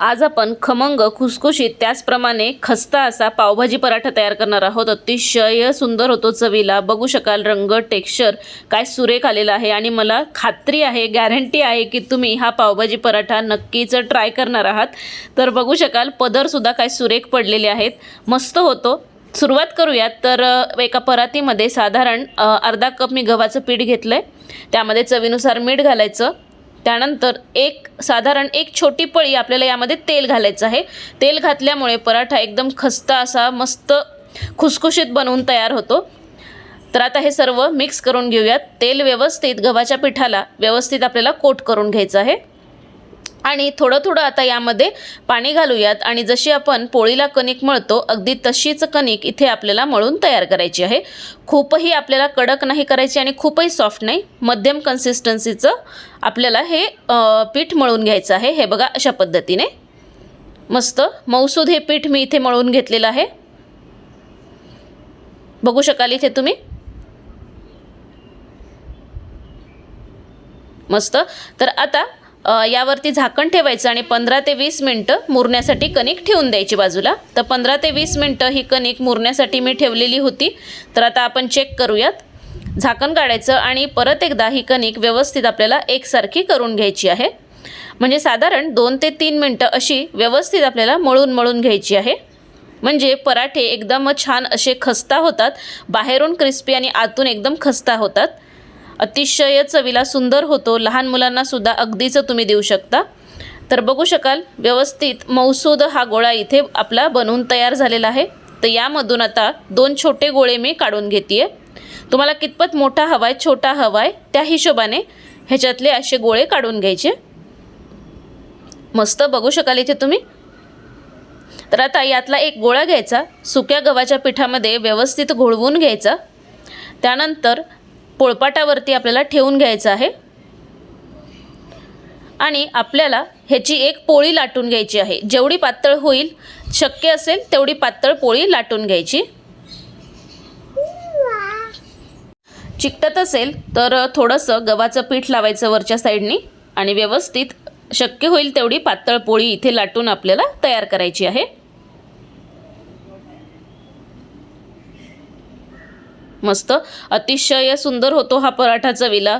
आज आपण खमंग खुसखुशीत त्याचप्रमाणे खस्ता असा पावभाजी पराठा तयार करणार आहोत. अतिशय सुंदर होतो चवीला. बघू शकाल रंग टेक्स्चर काय सुरेख आलेला आहे आणि मला खात्री आहे गॅरंटी आहे की तुम्ही हा पावभाजी पराठा नक्कीच ट्राय करणार आहात. तर बघू शकाल पदरसुद्धा काय सुरेख पडलेले आहेत. मस्त होतो. सुरुवात करूयात. तर एका परातीमध्ये साधारण अर्धा कप मी गव्हाचं पीठ घेतलं आहे त्यामध्ये चवीनुसार मीठ घालायचं. त्यानंतर एक साधारण एक छोटी पळी आपल्याला यामध्ये तेल घालायचं आहे. तेल घातल्यामुळे पराठा एकदम खस्ता असा मस्त खुसखुशीत बनवून तयार होतो. तर आता हे सर्व मिक्स करून घेऊयात. तेल व्यवस्थित गव्हाच्या पिठाला व्यवस्थित आपल्याला कोट करून घ्यायचं आहे. आणि थोडं थोडं आता यामध्ये पाणी घालूयात. आणि जशी आपण पोळीला कणिक मळतो अगदी तशीच कणिक इथे आपल्याला मळून तयार करायची आहे. खूपही आपल्याला कडक नाही करायची आणि खूपही सॉफ्ट नाही. मध्यम कन्सिस्टन्सीचं आपल्याला हे पीठ मळून घ्यायचं आहे. हे बघा अशा पद्धतीने. मस्त. मौसूद हे पीठ मी इथे मळून घेतलेलं आहे. बघू शकाल इथे तुम्ही? मस्त. तर आता यावरती झाकण ठेवायचं आणि पंधरा ते वीस मिनटं मुरण्यासाठी कणिक ठेवून द्यायची बाजूला. तर पंधरा ते वीस मिनटं ही कणिक मुरण्यासाठी मी ठेवलेली होती. तर आता आपण चेक करूयात. झाकण काढायचं आणि परत एकदा ही कणिक व्यवस्थित आपल्याला एकसारखी करून घ्यायची आहे. म्हणजे साधारण दोन ते तीन मिनटं अशी व्यवस्थित आपल्याला मळून मळून घ्यायची आहे. म्हणजे पराठे एकदम छान असे खस्ता होतात. बाहेरून क्रिस्पी आणि आतून एकदम खस्ता होतात. अतिशय चवीला सुंदर होतो. लहान मुलांना सुद्धा अगदीच तुम्ही देऊ शकता. तर बघू शकाल व्यवस्थित मौसूद हा गोळा इथे आपला बनवून तयार झालेला आहे. तर यामधून आता दोन छोटे गोळे मी काढून घेते तुम्हाला कितपत मोठा हवा आहे छोटा हवा आहे त्या हिशोबाने ह्याच्यातले असे गोळे काढून घ्यायचे. मस्त बघू शकाल इथे तुम्ही. तर आता यातला एक गोळा घ्यायचा. सुक्या गव्हाच्या पिठामध्ये व्यवस्थित घोळवून घ्यायचा. त्यानंतर पोळपाटावरती आपल्याला ठेवून घ्यायचं आहे. आणि आपल्याला ह्याची एक पोळी लाटून घ्यायची आहे. जेवढी पातळ होईल शक्य असेल तेवढी पातळ पोळी लाटून घ्यायची. चिकटत असेल तर थोडंसं गव्हाचं पीठ लावायचं वरच्या साईडनी आणि व्यवस्थित शक्य होईल तेवढी पातळ पोळी इथे लाटून आपल्याला तयार करायची आहे. मस्त. अतिशय सुंदर होतो हा पराठा चवीला.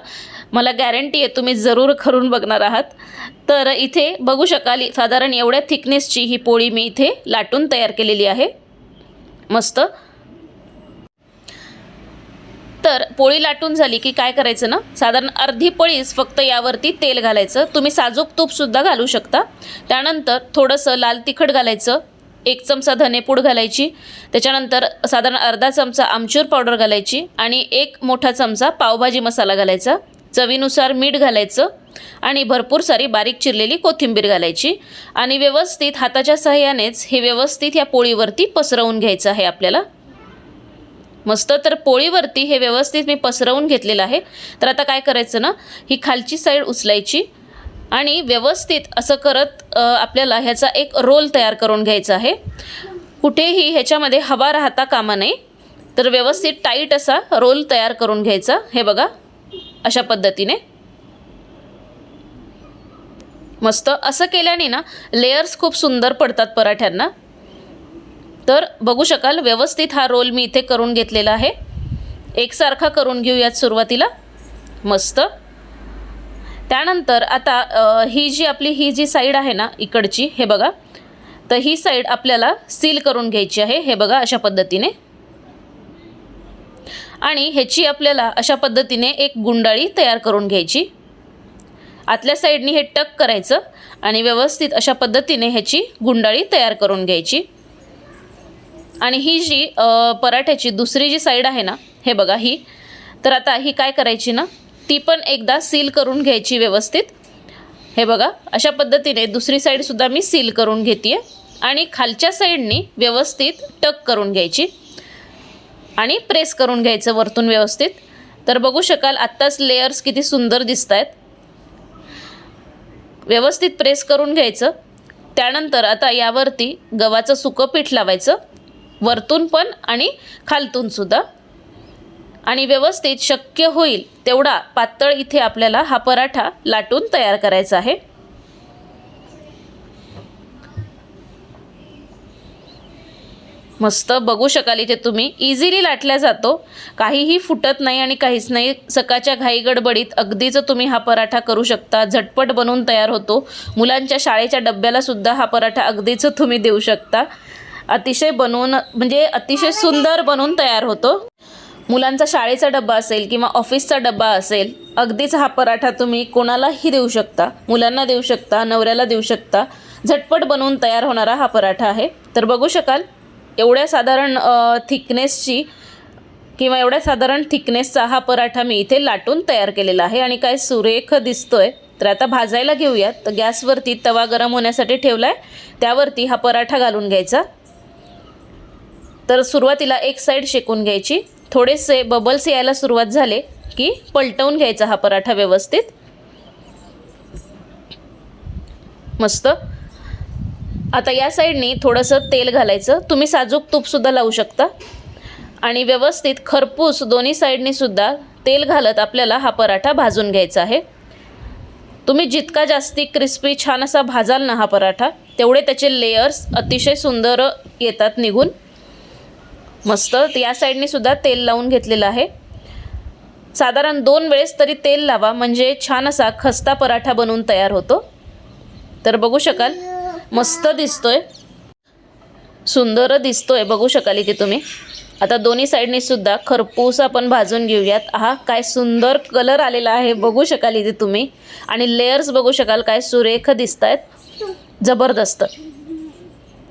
मला गॅरंटी आहे तुम्ही जरूर करून बघणार आहात. तर इथे बघू शकाल साधारण एवढ्या थिकनेसची ही पोळी मी इथे लाटून तयार केलेली आहे. मस्त. तर पोळी लाटून झाली की काय करायचं ना साधारण अर्धी पळीस फक्त यावरती तेल घालायचं. तुम्ही साजूक तूपसुद्धा घालू शकता. त्यानंतर थोडंसं लाल तिखट घालायचं. एक चमचा धनेपूड घालायची त्याच्यानंतर साधारण अर्धा चमचा आमचूर पावडर घालायची आणि एक मोठा चमचा पावभाजी मसाला घालायचा. चवीनुसार मीठ घालायचं आणि भरपूर सारी बारीक चिरलेली कोथिंबीर घालायची आणि व्यवस्थित हाताच्या सहाय्यानेच हे व्यवस्थित या पोळीवरती पसरवून घ्यायचं आहे आपल्याला. मस्त तर पोळीवरती हे व्यवस्थित मी पसरवून घेतलेलं आहे. तर आता काय करायचं ना ही खालची साईड उचलायची आणि व्यवस्थित असं करत आपल्याला ह्याचा एक रोल तयार करून घ्यायचा आहे. कुठेही ह्याच्यामध्ये हवा राहता कामा नये तर व्यवस्थित टाईट असा रोल तयार करून घ्यायचा. हे बघा अशा पद्धतीने. मस्त. असं केल्याने ना लेयर्स खूप सुंदर पडतात पराठ्यांना. तर बघू शकाल व्यवस्थित हा रोल मी इथे करून घेतलेला आहे. एकसारखा करून घेऊयात सुरुवातीला. मस्त. त्यानंतर आता ही जी आपली ही जी साईड आहे ना इकडची हे बघा. तर ही साईड आपल्याला सील करून घ्यायची आहे हे बघा अशा पद्धतीने. आणि ह्याची आपल्याला अशा पद्धतीने एक गुंडाळी तयार करून घ्यायची. आतल्या साईडनी हे टक करायचं आणि व्यवस्थित अशा पद्धतीने ह्याची गुंडाळी तयार करून घ्यायची. आणि ही जी पराठ्याची दुसरी जी साईड आहे ना हे बघा ही. तर आता ही काय करायची ना ती पण एकदा सील करून घ्यायची व्यवस्थित. हे बघा अशा पद्धतीने दुसरी साईडसुद्धा मी सील करून घेते आणि खालच्या साईडनी व्यवस्थित टक करून घ्यायची. आणि प्रेस करून घ्यायचं वरतून व्यवस्थित. तर बघू शकाल आत्ताच लेयर्स किती सुंदर दिसत आहेत व्यवस्थित प्रेस करून घ्यायचं. त्यानंतर आता यावरती गव्हाचं सुकं पीठ लावायचं. वरतून पण आणि खालतून सुद्धा. आणि व्यवस्थित शक्य होईल तेवढा पातळ इथे आपल्याला हा पराठा लाटून तयार करायचा आहे. मस्त बघू शकाल इथे तुम्ही. इझिली लाटल्या जातो. काहीही फुटत नाही आणि काहीच नाही. सकाळच्या घाई गडबडीत अगदीच तुम्ही हा पराठा करू शकता झटपट बनवून तयार होतो. मुलांच्या शाळेच्या डब्याला सुद्धा हा पराठा अगदीच तुम्ही देऊ शकता. अतिशय बनवून म्हणजे अतिशय म्हणजे सुंदर बनवून तयार होतो. मुलांचा शाळेचा डब्बा असेल किंवा ऑफिसचा डब्बा असेल अगदीच हा पराठा तुम्ही कोणालाही देऊ शकता मुलांना देऊ शकता नवऱ्याला देऊ शकता झटपट बनवून तयार होणारा हा पराठा आहे. तर बघू शकाल एवढ्या साधारण थिकनेसची किंवा एवढ्या साधारण थिकनेसचा हा पराठा मी इथे लाटून तयार केलेला आहे आणि काय सुरेख दिसतोय तर आता भाजायला घेऊयात. तर गॅसवरती तवा गरम होण्यासाठी ठेवला आहे त्यावरती हा पराठा घालून घ्यायचा. तर सुरुवातीला एक साईड शेकून घ्यायची. थोडेसे बबल्स यायला सुरुवात झाले की पलटवून घ्यायचा हा पराठा व्यवस्थित. मस्त. आता या साईडनी थोडंसं तेल घालायचं. तुम्ही साजूक तूपसुद्धा लावू शकता. आणि व्यवस्थित खरपूस दोन्ही साईडनीसुद्धा तेल घालत आपल्याला हा पराठा भाजून घ्यायचा आहे. तुम्ही जितका जास्ती क्रिस्पी छान असा भाजाल ना हा पराठा तेवढे त्याचे लेयर्स अतिशय सुंदर येतात निघून. मस्त. या साईडने सुद्धा तेल लावून घेतलेलं आहे. साधारण दोन वेळेस तरी तेल लावा. म्हणजे छान असा खस्ता पराठा बनवून तयार होतो. तर बघू शकाल. मस्त दिसतोय. सुंदर दिसतोय. बघू शकाल इथे तुम्ही. आता दोन्ही साईडने सुद्धा खरपूस आपण भाजून घेऊयात. हा काय सुंदर कलर आलेला आहे. बघू शकाल इथे तुम्ही. आणि लेयर्स बघू शकाल काय सुरेख दिसत आहेत जबरदस्त.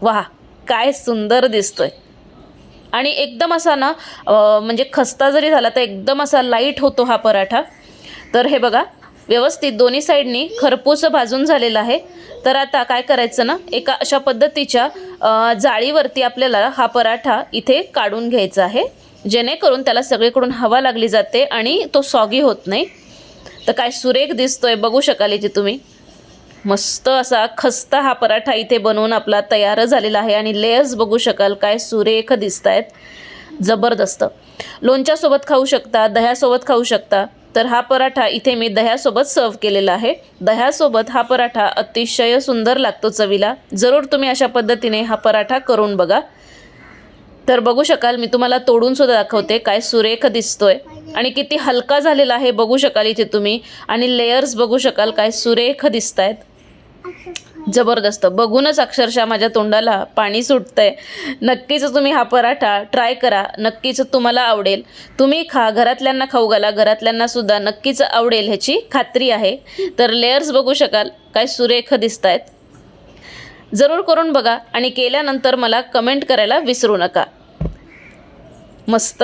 वा काय सुंदर दिसतोय. आणि एकदम असा ना म्हणजे खस्ता जरी झाला तर एकदम असा लाइट होतो हा पराठा. तर हे बघा व्यवस्थित दोन्ही साईडनी खरपूस भाजून झालेला आहे. तर आता काय करायचं ना एका अशा पद्धतीच्या जाळीवरती आपल्याला हा पराठा इथे काढून घ्यायचा आहे. जेणेकरून त्याला सगळीकडून हवा लागली जाते आणि तो सॉगी होत नाही. तर काय सुरेख दिसतोय बघू शकाल इथे तुम्ही. मस्त असा खस्ता हा पराठा इथे बनवून आपला तयार झालेला आहे. आणि लेयर्स बघू शकाल काय सुरेख दिसत आहेत जबरदस्त. लोणच्यासोबत खाऊ शकता दह्यासोबत खाऊ शकता. तर हा पराठा इथे मी दह्यासोबत सर्व केलेला आहे. दह्यासोबत हा पराठा अतिशय सुंदर लागतो चवीला. जरूर तुम्ही अशा पद्धतीने हा पराठा करून बघा. तर बघू शकाल मी तुम्हाला तोडून सुद्धा दाखवते काय सुरेख दिसतोय. आणि किती हलका झालेला आहे बघू शकाल इथे तुम्ही. आणि लेयर्स बघू शकाल काय सुरेख दिसत आहेत जबरदस्त. बघूनच अक्षरशः माझ्या तोंडाला पाणी सुटतंय. नक्कीच तुम्ही हा पराठा ट्राय करा. नक्कीच तुम्हाला आवडेल. तुम्ही खा. घरातल्यांना खाऊ घाला. घरातल्यांना सुद्धा नक्कीच आवडेल ह्याची खात्री आहे. तर लेयर्स बघू शकाल काय सुरेख दिसत आहेत जरूर करून बघा आणि केल्यानंतर मला कमेंट करायला विसरू नका. मस्त.